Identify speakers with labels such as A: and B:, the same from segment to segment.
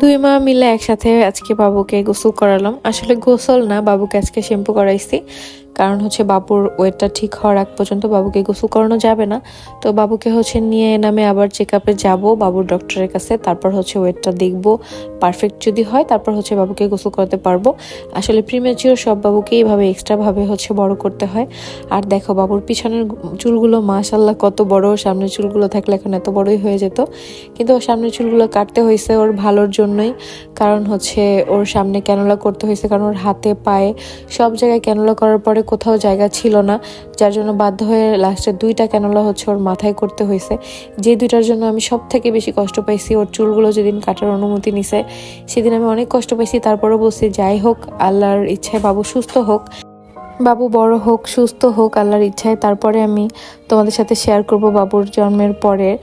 A: দুই মা মিলে একসাথে আজকে বাবুকে গোসল করালাম। আসলে গোসল না, বাবুকে আজকে শ্যাম্পু করাইছি। কারণ হচ্ছে বাবুর ওয়েটটা ঠিক হওয়ার আগ পর্যন্ত বাবুকে গোসল করানো যাবে না। তো বাবুকে হচ্ছে নিয়ে নামে আবার চেক আপে যাব, বাবুর ডক্টরের কাছে। তারপর হচ্ছে ওয়েটটা দেখব পারফেক্ট যদি হয়, তারপর হচ্ছে বাবুকে গোসল করাতে পারব। আসলে প্রিমেচিওর সব বাবুকে এইভাবে এক্সট্রাভাবে হচ্ছে বড় করতে হয়। আর দেখো, বাবুর পিছনের চুলগুলো মাশাল্লাহ কত বড়। সামনের চুলগুলো থাকলে এখন এত বড়ই হয়ে যেত। কিন্তু সামনের চুলগুলো কাটতে হয়েছে ওর ভালোর জন্যই। কারণ হচ্ছে ওর সামনে ক্যানোলা করতে হয়েছে, কারণ ওর হাতে, পায়ে সব জায়গায় ক্যানোলা করার পরে কোথাও জায়গা ছিল না, যার জন্য বাধ্য হয়ে লাস্টে দুইটা ক্যানোলা হচ্ছে ওর মাথায় করতে হয়েছে। যে দুইটার জন্য আমি সব থেকে বেশি কষ্ট পাইছি, ওর চুলগুলো যেদিন কাটার অনুমতি নিছে, সেদিন আমি অনেক কষ্ট পাইছি। তারপরও বলছি, যাই হোক, আল্লাহর ইচ্ছায় বাবু সুস্থ হোক। বাবু বড় হোক, সুস্থ হোক, আল্লাহর ইচ্ছায়। তারপরে আমি তোমাদের সাথে শেয়ার করব বাবুর জন্মের পরে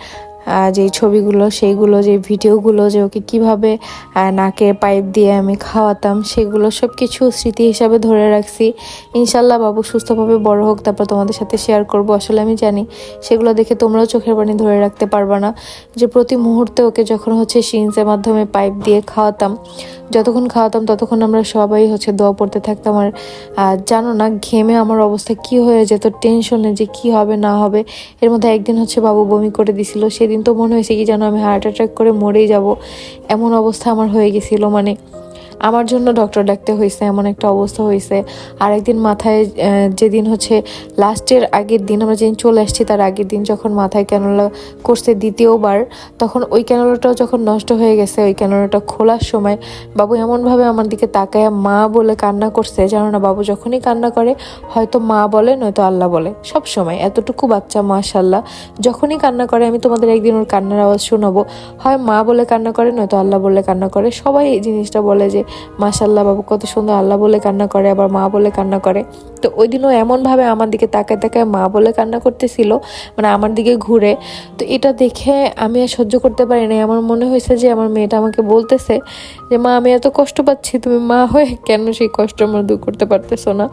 A: যে ছবিগুলো, সেইগুলো, যে ভিডিওগুলো যে ওকে কীভাবে নাকে পাইপ দিয়ে আমি খাওয়াতাম, সেগুলো সব কিছু স্মৃতি হিসাবে ধরে রাখছি। ইনশাল্লাহ বাবু সুস্থভাবে বড় হোক, তারপর তোমাদের সাথে শেয়ার করব। আসলে আমি জানি, সেগুলো দেখে তোমরাও চোখের পানি ধরে রাখতে পারবা না। যে প্রতি মুহূর্তে ওকে যখন হচ্ছে সিন্সের মাধ্যমে পাইপ দিয়ে খাওয়াতাম, যতক্ষণ খাওয়াতাম ততক্ষণ আমরা সবাই হচ্ছে দোয়া পড়তে থাকতাম। আর জানো না, ঘেমে আমার অবস্থা কি হয়ে যেত টেনশনে যে কি হবে না হবে, এর মধ্যে একদিন হচ্ছে বাবু বমি করে দিছিল, সেদিন তো মনে হয়েছে কি যেন আমি হার্ট অ্যাটাক করে মরেই যাব। এমন অবস্থা আমার হয়ে গেছিল মানে আমার জন্য ডক্টর ডাকতে হয়েছে, এমন একটা অবস্থা হয়েছে। আর একদিন মাথায় যেদিন হচ্ছে লাস্টের আগের দিন আমরা যেদিন চলে আসছি, তার আগের দিন যখন মাথায় ক্যানোলা করছে দ্বিতীয়বার, তখন ওই ক্যানোলাটাও যখন নষ্ট হয়ে গেছে, ওই ক্যানোলাটা খোলার সময় বাবু এমনভাবে আমার দিকে তাকায় মা বলে কান্না করছে। জানো না বাবু, যখনই কান্না করে, হয়তো মা বলে, নয়তো আল্লাহ বলে। সব সময়, এতটুকু বাচ্চা মাশাল্লাহ যখনই কান্না করে, আমি তোমাদের একদিন ওর কান্নার আওয়াজ শোনাবো। হয় মা বলে কান্না করে, নয়তো আল্লাহ বলে কান্না করে। সবাই এই জিনিসটা বলে যে মাশাল্লাহ বাবু কত সুন্দর আল্লাহ বলে কান্না করে, আবার মা বলে কান্না করে। তো ওই দিনও এমনভাবে আমার দিকে তাকায় তাকায় মা বলে কান্না করতেছিল মানে আমার দিকে ঘুরে। তো এটা দেখে আমি আর সহ্য করতে পারি না আমার মনে হয়েছে যে আমার মেয়েটা আমাকে বলতেছে যে, মা, আমি এত কষ্ট পাচ্ছি, তুমি মা হয়ে কেন সেই কষ্ট আমার দূর করতে পারতেছো না?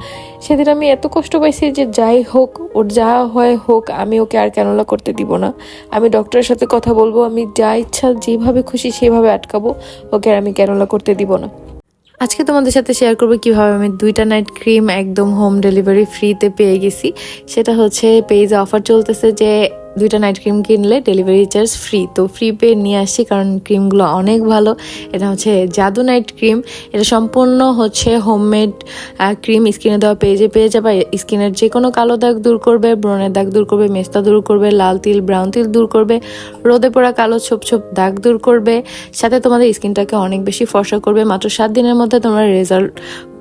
A: সেদিন আমি এত কষ্ট পাইছি যে, যাই হোক, ওর যা হয় হোক, আমি ওকে আর ক্যানোলা করতে দিব না। আমি ডক্টরের সাথে কথা বলব, আমি যা ইচ্ছা যেভাবে খুশি সেভাবে আটকাবো, ওকে আর আমি ক্যানোলা করতে দিব না। আজকে তোমাদের সাথে শেয়ার করব কীভাবে আমি দুইটা নাইট ক্রিম একদম হোম ডেলিভারি ফ্রিতে পেয়ে গেছি। সেটা হচ্ছে পেজে অফার চলতেছে যে দুইটা নাইট ক্রিম কিনলে ডেলিভারি চার্জ ফ্রি তো ফ্রি পে নিয়ে আসছি কারণ ক্রিমগুলো অনেক ভালো। এটা হচ্ছে জাদু নাইট ক্রিম এটা সম্পূর্ণ হচ্ছে হোমমেড ক্রিম স্কিনে দেওয়া পেজে পেয়ে যাবে। স্কিনের যে কোনো কালো দাগ দূর করবে, ব্রণের দাগ দূর করবে, মেস্তা দূর করবে, লাল তিল ব্রাউন তিল দূর করবে, রোদে পড়া কালো ছোপ ছোপ দাগ দূর করবে। সাথে তোমাদের স্কিনটাকে অনেক বেশি ফর্সা করবে। মাত্র সাত দিনের মধ্যে তোমরা রেজাল্ট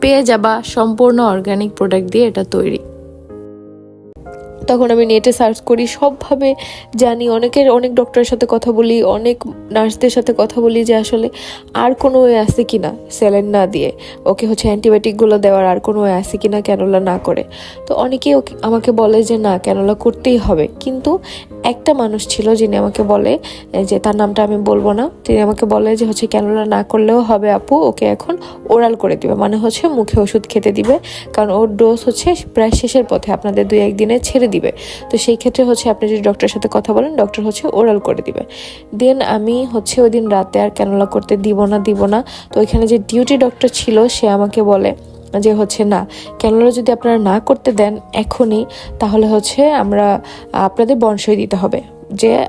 A: পেয়ে যাবা। সম্পূর্ণ অর্গানিক প্রোডাক্ট দিয়ে এটা তৈরি। তখন আমি নেটে সার্চ করি, সবভাবে জানি। অনেকের, অনেক ডক্টরের সাথে কথা বলি, অনেক নার্সদের সাথে কথা বলি যে আসলে আর কোনো ওয়ে আছে কি না স্যালাইন না দিয়ে। ওকে হচ্ছে অ্যান্টিবায়োটিকগুলো দেওয়ার আর কোনো ওয়ে আছে কি না ক্যানোলা না করে। তো অনেকেই ওকে, আমাকে বলে যে না ক্যানোলা করতেই হবে। কিন্তু একটা মানুষ ছিল যিনি আমাকে বলে যে তার নামটা আমি বলব না, তিনি আমাকে বলে যে হচ্ছে ক্যানোলা না করলেও হবে আপু, ওকে এখন ওরাল করে দিবে। মানে হচ্ছে মুখে ওষুধ খেতে দিবে। কারণ ওর ডোজ হচ্ছে প্রায় শেষের পথে, আপনাদের দুই একদিনে ছেড়ে দিবে। তো সেই ক্ষেত্রে হচ্ছে আপনি যদি ডক্টরের সাথে কথা বলেন ডক্টর হচ্ছে ওরাল করে দিবে। দেন আমি হচ্ছে ওই দিন রাতে আর ক্যানোলা করতে দিব না দিব না। তো ওইখানে যে ডিউটি ডক্টর ছিল, সে আমাকে বলে যে হচ্ছে না ক্যানোলা যদি আপনারা না করতে দেন এখনই, তাহলে হচ্ছে আমরা আপনাদের বনসই দিতে হবে। যে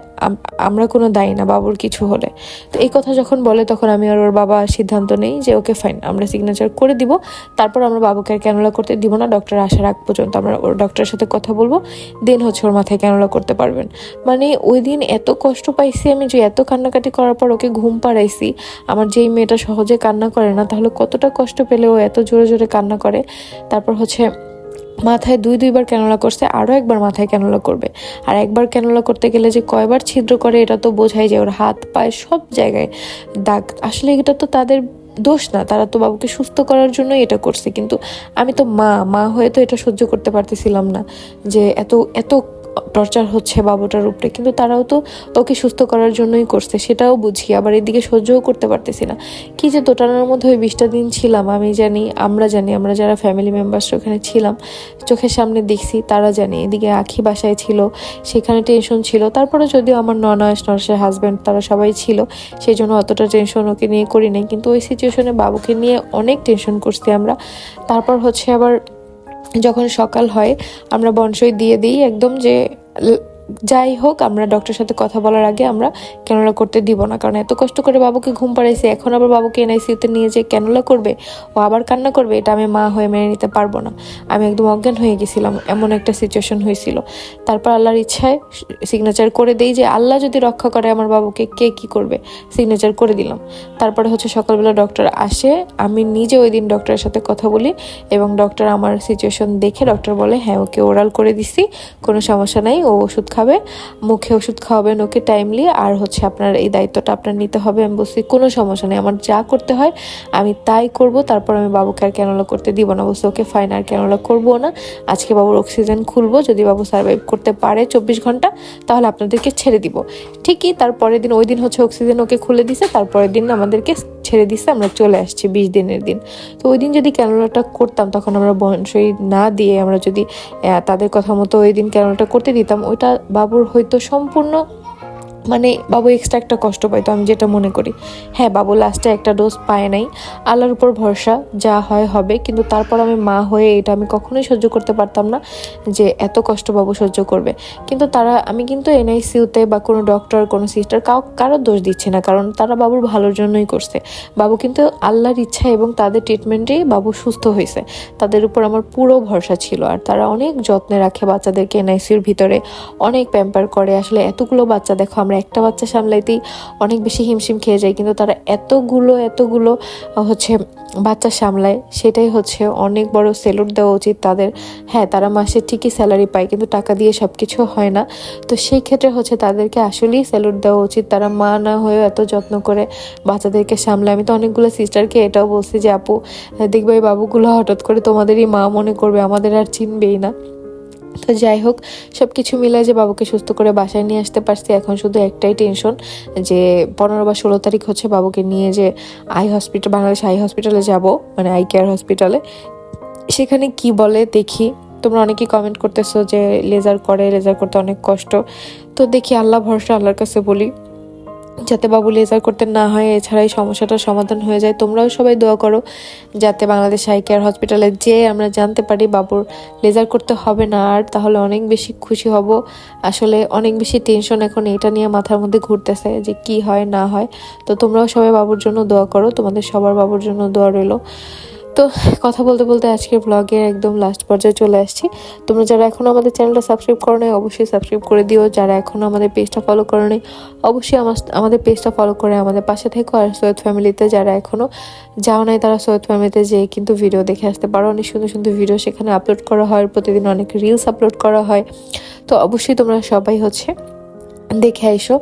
A: আমরা কোনো দায়ী না বাবুর কিছু হলে। তো এই কথা যখন বলে, তখন আমি আর ওর বাবা সিদ্ধান্ত নেই যে, ওকে ফাইন আমরা সিগনেচার করে দিব। তারপর আমরা বাবুকে আর ক্যানোলা করতে দিব না। ডক্টর আসার আগ পর্যন্ত আমরা ওর ডক্টরের সাথে কথা বলব। দেন হচ্ছে ওর মাথায় ক্যানোলা করতে পারবেন। মানে ওই দিন এত কষ্ট পাইছি আমি যে, এত কান্নাকাটি করার পর ওকে ঘুম পাড়াইছি। আমার যেই মেয়েটা সহজে কান্না করে না, তাহলে কতটা কষ্ট পেলে ও এত জোরে জোরে কান্না করে? তারপর হচ্ছে মাথায় দুই, দুইবার ক্যানোলা করছে আরও একবার মাথায় ক্যানোলা করবে। আর একবার ক্যানোলা করতে গেলে যে কয়বার ছিদ্র করে, এটা তো বোঝাই যায়, ওর হাত, পায়ে সব জায়গায় দাগ। আসলে এটা তো তাদের দোষ না, তারা তো বাবুকে সুস্থ করার জন্যই এটা করছে। কিন্তু আমি তো মা মা হয়ে তো এটা সহ্য করতে পারতেছিলাম না যে এত এত টর্চার হচ্ছে বাবুটার উপরে। কিন্তু তারাও তো ওকে সুস্থ করার জন্যই করছে, সেটাও বুঝি। আবার এদিকে সহ্যও করতে পারতেছি না। কি যে দোটানার মধ্যে ওই বিশটা দিন ছিলাম, আমি জানি, আমরা জানি, আমরা যারা ফ্যামিলি মেম্বার্স ওখানে ছিলাম, চোখের সামনে দেখছি, তারা জানে। এদিকে আখি বাসায় ছিল, সেখানে টেনশন ছিল। তারপরে যদিও আমার ননস নরসের হাজব্যান্ড তারা সবাই ছিল সেই জন্য অতটা টেনশন ওকে নিয়ে করি নাই। কিন্তু ওই সিচুয়েশনে বাবুকে নিয়ে অনেক টেনশন করছি আমরা। তারপর হচ্ছে আবার যখন সকাল হয় আমরা বনসই দিয়ে দিই একদম যে যাই হোক, আমরা ডক্টরের সাথে কথা বলার আগে আমরা ক্যানোলা করতে দিব না। কারণ এত কষ্ট করে বাবুকে ঘুম পাড়াইছি, এখন আবার বাবুকে এনআইসিউতে নিয়ে যে ক্যানোলা করবে, ও আবার কান্না করবে, এটা আমি মা হয়ে মেনে নিতে পারব না। আমি একদম অজ্ঞান হয়ে গেছিলাম, এমন একটা সিচুয়েশন হয়েছিল। তারপর আল্লাহর ইচ্ছায় সিগনেচার করে দেই যে, আল্লাহ যদি রক্ষা করে আমার বাবুকে, কে কি করবে? সিগনেচার করে দিলাম। তারপরে হচ্ছে সকালবেলা ডক্টর আসে, আমি নিজে ওই দিন ডক্টরের সাথে কথা বলি এবং ডক্টর আমার সিচুয়েশন দেখে ডক্টর বলে হ্যাঁ ওকে ওরাল করে দিছি, কোনো সমস্যা নাই, ও ওষুধ খাবে, মুখে ওষুধ খাওয়াবেন ওকে টাইমলি আর হচ্ছে আপনার এই দায়িত্বটা আপনার নিতে হবে আমি বলছি কোনো সমস্যা নেই। আমার যা করতে হয় আমি তাই করব, তারপর আমি বাবুকে আর ক্যানোলা করতে দিব না। বলছি, ওকে ফাইন আর ক্যানোলা করব না? আজকে বাবুর অক্সিজেন খুলবো, যদি বাবু সার্ভাইভ করতে পারে চব্বিশ ঘণ্টা, তাহলে আপনাদেরকে ছেড়ে দিব। ঠিকই, তারপরের দিন, ওই দিন হচ্ছে অক্সিজেন ওকে খুলে দিছে, তারপরের দিন আমাদেরকে ছেড়ে দিছে, আমরা চলে আসছি বিশ দিনের দিন। তো ওই দিন যদি ক্যানোলাটা করতাম, তখন আমরা বনসই না দিয়ে আমরা যদি তাদের কথা মতো ওই দিন ক্যানোলাটা করতে দিতাম, ওইটা বাবুর হয়তো সম্পূর্ণ মানে বাবু এক্সট্রা একটা কষ্ট পাইতো, আমি যেটা মনে করি। হ্যাঁ বাবু লাস্টে একটা ডোজ পায় নাই। আল্লাহর উপর ভরসা, যা হয় হবে। কিন্তু তারপর আমি মা হয়ে এটা আমি কখনোই সহ্য করতে পারতাম না, যে এত কষ্ট বাবু সহ্য করবে। কিন্তু তারা, আমি কিন্তু এনআইসিউতে বা কোনো ডক্টর কোনো সিস্টার কাউ, কারও দোষ দিচ্ছে না। কারণ তারা বাবুর ভালোর জন্যই করছে। বাবু কিন্তু আল্লাহর ইচ্ছা এবং তাদের ট্রিটমেন্টেই বাবু সুস্থ হয়েছে তাদের উপর আমার পুরো ভরসা ছিল। আর তারা অনেক যত্নে রাখে বাচ্চাদেরকে এনআইসিউর ভিতরে। অনেক প্যাম্পার করে। আসলে এতগুলো বাচ্চা দেখো, আমরা একটা বাচ্চা সামলাইতেই অনেক বেশি হিমশিম খেয়ে যাই, কিন্তু তারা এতগুলো এতগুলো হচ্ছে বাচ্চা সামলায়, সেটাই হচ্ছে অনেক বড় সেলুট দেওয়া উচিত তাদের। হ্যাঁ তারা মাসে ঠিকই স্যালারি পায়, কিন্তু টাকা দিয়ে সব কিছু হয় না। তো সেই ক্ষেত্রে হচ্ছে তাদেরকে আসলেই স্যালুট দেওয়া উচিত। তারা মা না হয়েও এত যত্ন করে বাচ্চাদেরকে সামলায়। আমি তো অনেকগুলো সিস্টারকে এটাও বলছি যে, আপু, দেখবে এই বাবুগুলো হঠাৎ করে তোমাদেরই মা মনে করবে, আমাদের আর চিনবেই না। তো যাই হোক সব কিছু মিলে যে বাবুকে সুস্থ করে বাসায় নিয়ে আসতে পারছি, এখন শুধু একটাই টেনশন যে পনেরো বা ষোলো তারিখ হচ্ছে বাবুকে নিয়ে যে আই হসপিটাল বাংলাদেশ আই হসপিটালে যাব মানে আই কেয়ার হসপিটালে সেখানে কি বলে দেখি। তোমরা অনেকেই কমেন্ট করতেছো যে লেজার করে লেজার করতে অনেক কষ্ট। তো দেখি আল্লাহ ভরসা, আল্লাহর কাছে বলি। যাতে বাবু লেজার করতে না হয় এছাড়া এই সমস্যাটার সমাধান হয়ে যায়। তোমরাও সবাই দোয়া করো যাতে বাংলাদেশ আই কেয়ার হসপিটালে যে আমরা জানতে পারি বাবুর লেজার করতে হবে না, আর তাহলে অনেক বেশি খুশি হব। আসলে অনেক বেশি টেনশন এখন এটা নিয়ে মাথার মধ্যে ঘুরতেছে যে কি হয়, না হয়। তো তোমরাও সবাই বাবুর জন্য দোয়া করো, তোমাদের সবার বাবুর জন্য দোয়া রইল। তো কথা বলতে বলতে আজকের ব্লগের একদম লাস্ট পর্যায়ে চলে আসছি। তোমরা যারা এখনও আমাদের চ্যানেলটা সাবস্ক্রাইব করো নাই, অবশ্যই সাবস্ক্রাইব করে দিও। যারা এখনও আমাদের পেজটা ফলো করো নাই, অবশ্যই আমার- আমাদের পেজটা ফলো করে আমাদের পাশে থেকো। আর সৈয়দ ফ্যামিলিতে যারা এখনও যাও নাই, তারা সৈয়দ ফ্যামিলিতে যেয়ে কিন্তু ভিডিও দেখে আসতে পারো। অনেক সুন্দর সুন্দর ভিডিও সেখানে আপলোড করা হয়, প্রতিদিন অনেক রিলস আপলোড করা হয়। তো অবশ্যই তোমরা সবাই হচ্ছে দেখে আইসো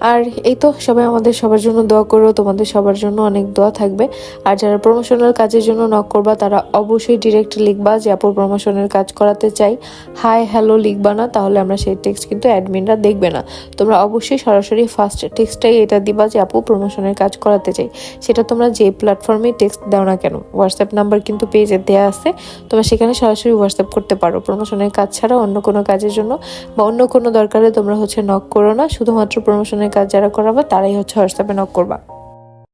A: আর এই তো সবাই আমাদের সবার জন্য দোয়া করো, তোমাদের সবার জন্য অনেক দোয়া থাকবে। আর যারা প্রমোশনাল কাজের জন্য নক করবা, তারা অবশ্যই ডিরেক্ট লিখবা যে আপুর প্রমোশনের কাজ করাতে চাই। হাই হ্যালো লিখবা না, তাহলে আমরা সেই টেক্সট কিন্তু অ্যাডমিনরা দেখবে না। তোমরা অবশ্যই সরাসরি ফার্স্ট টেক্সটটাই এটা দিবা যে, আপু প্রমোশনের কাজ করাতে চাই। সেটা তোমরা যে প্ল্যাটফর্মে টেক্সট দাও না কেন হোয়াটসঅ্যাপ নাম্বার কিন্তু পেজে দেওয়া আছে। তোমরা সেখানে সরাসরি হোয়াটসঅ্যাপ করতে পারো। প্রমোশনের কাজ ছাড়া অন্য কোনো কাজের জন্য বা অন্য কোনো দরকারে তোমরা হচ্ছে নক করো না, শুধুমাত্র প্রমোশনের কাজ যারা করাবো তারাই হচ্ছে হোয়াটসঅ্যাপে নক করবা।